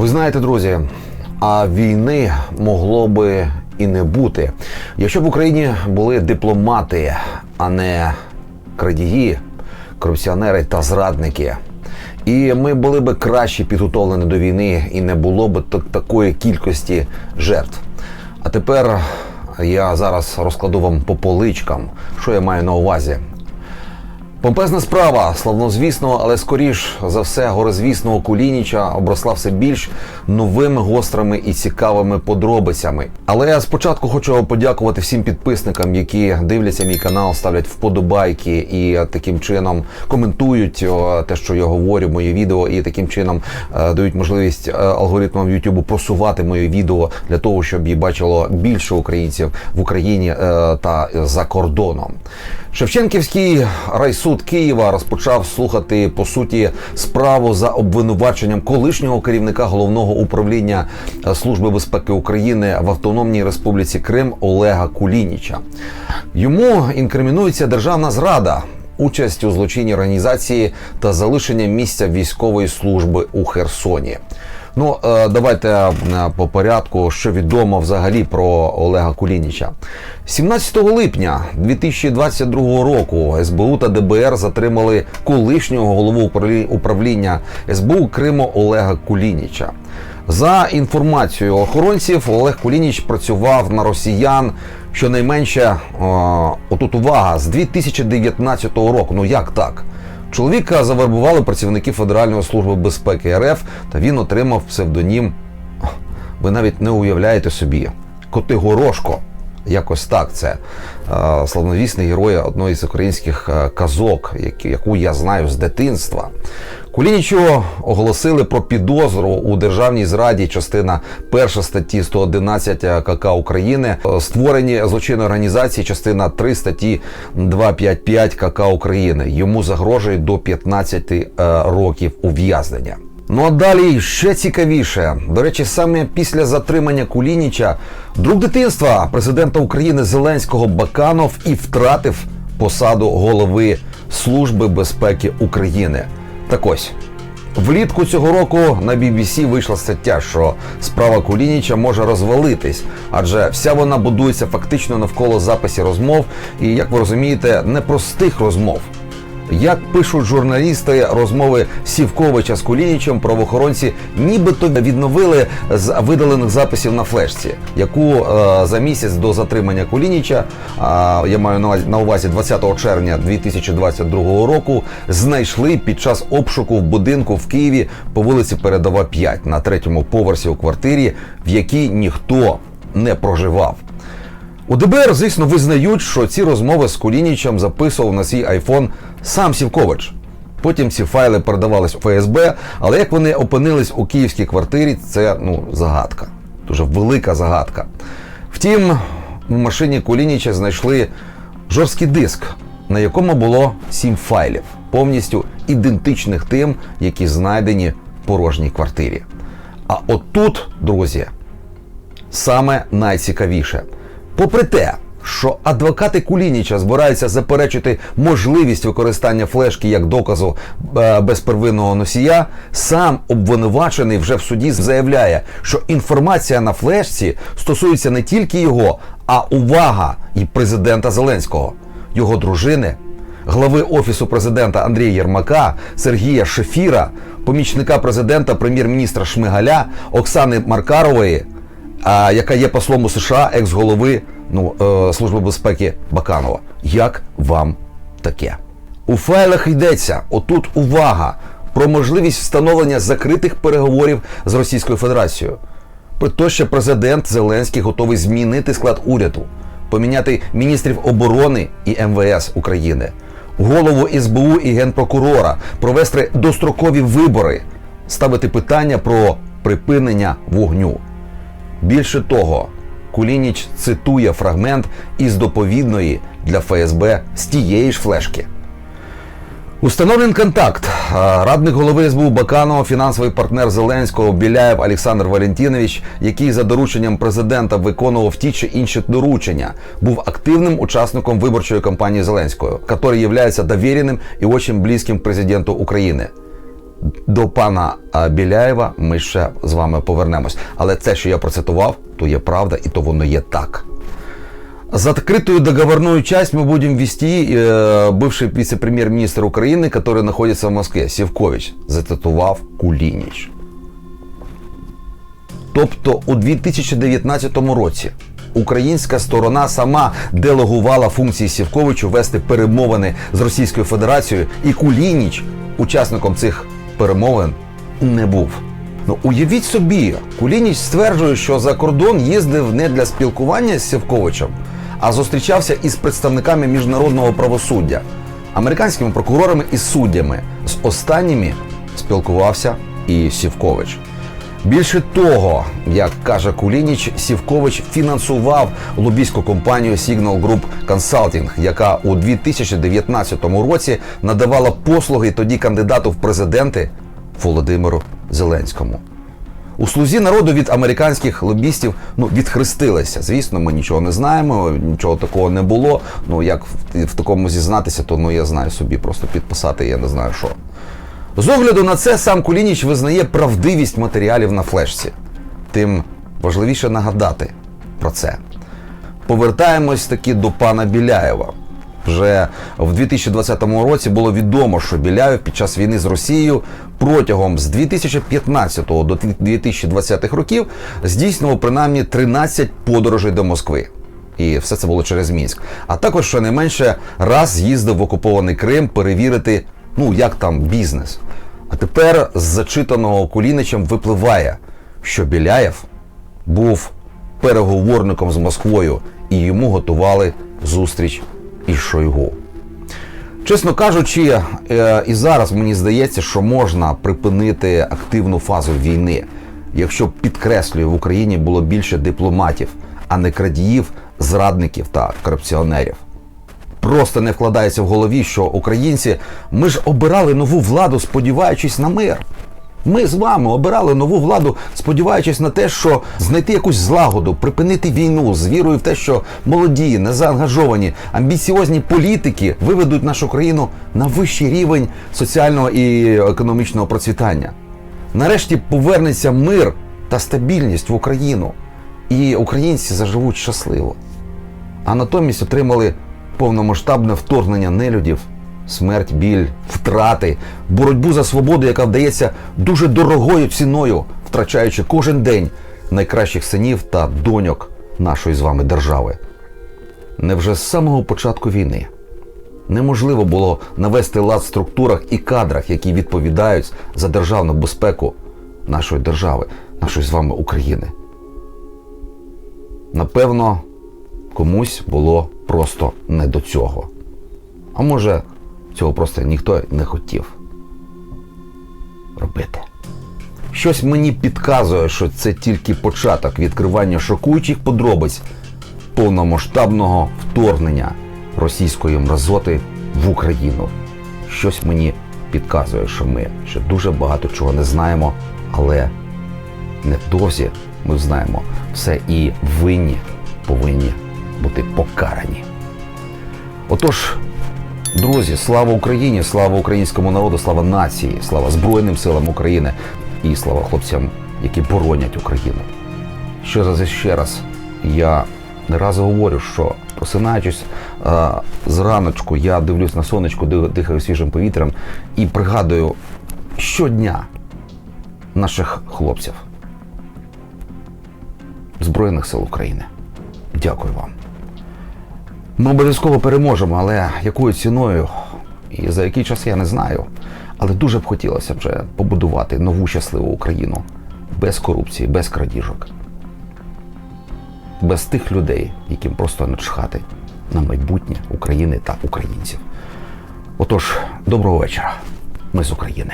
Ви знаєте, друзі, а війни могло би і не бути, якщо б в Україні були дипломати, а не крадії, корупціонери та зрадники. І ми були би краще підготовлені до війни, і не було б так- такої кількості жертв. А тепер я зараз розкладу вам по поличкам, що я маю на увазі. Помпезна справа, славнозвісного, але скоріш за все горизвісного Кулініча обросла все більш новими гострими і цікавими подробицями. Але я спочатку хочу подякувати всім підписникам, які дивляться мій канал, ставлять вподобайки і таким чином коментують те, що я говорю, мої відео, і таким чином е, дають можливість е, алгоритмам YouTube просувати мої відео для того, щоб її бачило більше українців в Україні е, та за кордоном. Шевченківський райсуд Києва розпочав слухати по суті справу за обвинуваченням колишнього керівника головного управління Служби безпеки України в Автономній Республіці Крим Олега Кулініча. Йому інкримінується державна зрада. Участь у злочинній організації та залишення місця військової служби у Херсоні. Ну, е, давайте е, по порядку, що відомо взагалі про Олега Кулініча. 17 липня 2022 року СБУ та ДБР затримали колишнього голову управління СБУ Криму Олега Кулініча. За інформацією охоронців, Олег Кулініч працював на росіян щонайменше, о, отут увага, з 2019 року. Ну як так? Чоловіка завербували працівники Федеральної служби безпеки РФ, та він отримав псевдонім. Ви навіть не уявляєте собі. Котигорошко. Якось так. Це е, славновісний герой одної з українських е, казок, яку я знаю з дитинства. Кулінічу оголосили про підозру у державній зраді, частина 1 статті 111 КК України, створені злочинної організації, частина 3 статті 255 КК України. Йому загрожує до 15 е, років ув'язнення. Ну а далі ще цікавіше. До речі, саме після затримання Кулініча друг дитинства президента України Зеленського Баканов і втратив посаду голови Служби безпеки України. Так ось. Влітку цього року на BBC вийшла стаття, що справа Кулініча може розвалитись, адже вся вона будується фактично навколо записів розмов, і як ви розумієте, непростих розмов. Як пишуть журналісти, розмови Сівковича з Кулінічем правоохоронці нібито відновили з видалених записів на флешці, яку е, за місяць до затримання Кулініча, а я маю на увазі 20 червня 2022 року, знайшли під час обшуку в будинку в Києві по вулиці Передова 5 на третьому поверсі у квартирі, в якій ніхто не проживав. У ДБР, звісно, визнають, що ці розмови з Кулінічем записував на свій айфон сам Сівкович. Потім ці файли передавались у ФСБ, але як вони опинились у київській квартирі, це ну загадка. Дуже велика загадка. Втім, у машині Кулініча знайшли жорсткий диск, на якому було сім файлів, повністю ідентичних тим, які знайдені в порожній квартирі. А отут, друзі, саме найцікавіше. Попри те, що адвокати Кулініча збираються заперечити можливість використання флешки як доказу е, безпервинного носія, сам обвинувачений вже в суді заявляє, що інформація на флешці стосується не тільки його, а увага і президента Зеленського, його дружини, глави офісу президента Андрія Єрмака, Сергія Шефіра, помічника президента, прем'єр-міністра Шмигаля, Оксани Маркарової, а, яка є послом у США, екс-голови ну, е, Служби безпеки Баканова. Як вам таке? У файлах йдеться отут увага про можливість встановлення закритих переговорів з Російською Федерацією. Про те, що президент Зеленський готовий змінити склад уряду, поміняти міністрів оборони і МВС України, голову СБУ і генпрокурора, провести дострокові вибори, ставити питання про припинення вогню. Більше того, Кулініч цитує фрагмент із доповідної для ФСБ з тієї ж флешки. Установлен контакт. Радник голови СБУ Баканова, фінансовий партнер Зеленського Біляєв Олександр Валентинович, який за дорученням президента виконував ті чи інші доручення, був активним учасником виборчої кампанії Зеленського, який є довіреним і очень близьким президенту України До пана а, Біляєва ми ще з вами повернемось. Але це, що я процитував, то є правда, і то воно є так. Закрытую договорную часть мы будем вести э, бывший вице-премьер-министр Украины, который находится в Москве, Севкович, зацитував Кулініч. Тобто у 2019 році українська сторона сама делегувала функції Сівковичу вести перемовини з Російською Федерацією, і Кулініч учасником цих перемовин не був. Ну уявіть собі, Кулініч стверджує, що за кордон їздив не для спілкування з Сівковичем, а зустрічався із представниками міжнародного правосуддя, американськими прокурорами і суддями. З останніми спілкувався і Сівкович. Більше того, як каже Кулініч, Сівкович фінансував лобійську компанію Signal Group Consulting, яка у 2019 році надавала послуги тоді кандидату в президенти Володимиру Зеленському. У слузі народу від американських лобістів ну відхрестилися. Звісно, ми нічого не знаємо, нічого такого не було. Ну як в, в такому зізнатися, то ну я знаю собі просто підписати, я не знаю що. З огляду на це сам Кулініч визнає правдивість матеріалів на флешці. Тим важливіше нагадати про це. Повертаємось таки до пана Біляєва. Вже в 2020 році було відомо, що Біляєв під час війни з Росією протягом з 2015 до 2020 років здійснював принаймні 13 подорожей до Москви. І все це було через Мінськ. А також щонайменше раз з'їздив в окупований Крим перевірити, ну як там бізнес. А тепер з зачитаного Куліничем випливає, що Біляєв був переговорником з Москвою і йому готували зустріч із Шойгу. Чесно кажучи, е, і зараз мені здається, що можна припинити активну фазу війни, якщо підкреслюю, в Україні було більше дипломатів, а не крадіїв, зрадників та корупціонерів. Просто не вкладається в голові, що українці ми ж обирали нову владу, сподіваючись на мир. Ми з вами обирали нову владу, сподіваючись на те, що знайти якусь злагоду, припинити війну з вірою в те, що молоді, незаангажовані, амбіціозні політики виведуть нашу країну на вищий рівень соціального і економічного процвітання. Нарешті повернеться мир та стабільність в Україну, і українці заживуть щасливо. А натомість отримали повномасштабне вторгнення нелюдів, смерть, біль, втрати, боротьбу за свободу, яка вдається дуже дорогою ціною, втрачаючи кожен день найкращих синів та доньок нашої з вами держави. Невже з самого початку війни неможливо було навести лад в структурах і кадрах, які відповідають за державну безпеку нашої держави, нашої з вами України? Напевно, комусь було просто не до цього. А може, цього просто ніхто не хотів робити. Щось мені підказує, що це тільки початок відкривання шокуючих подробиць повномасштабного вторгнення російської мразоти в Україну. Щось мені підказує, що ми ще дуже багато чого не знаємо, але невдовзі ми знаємо все і винні повинні бути покарані. Отож, друзі, слава Україні, слава українському народу, слава нації, слава Збройним силам України і слава хлопцям, які боронять Україну. Ще раз і ще раз я не раз говорю, що просинаючись е, зраночку, я дивлюсь на сонечко, дихаю свіжим повітрям і пригадую щодня наших хлопців Збройних сил України. Дякую вам. Ми обов'язково переможемо, але якою ціною і за який час я не знаю. Але дуже б хотілося вже побудувати нову щасливу Україну без корупції, без крадіжок, без тих людей, яким просто начхати на майбутнє України та українців. Отож, доброго вечора. Ми з України.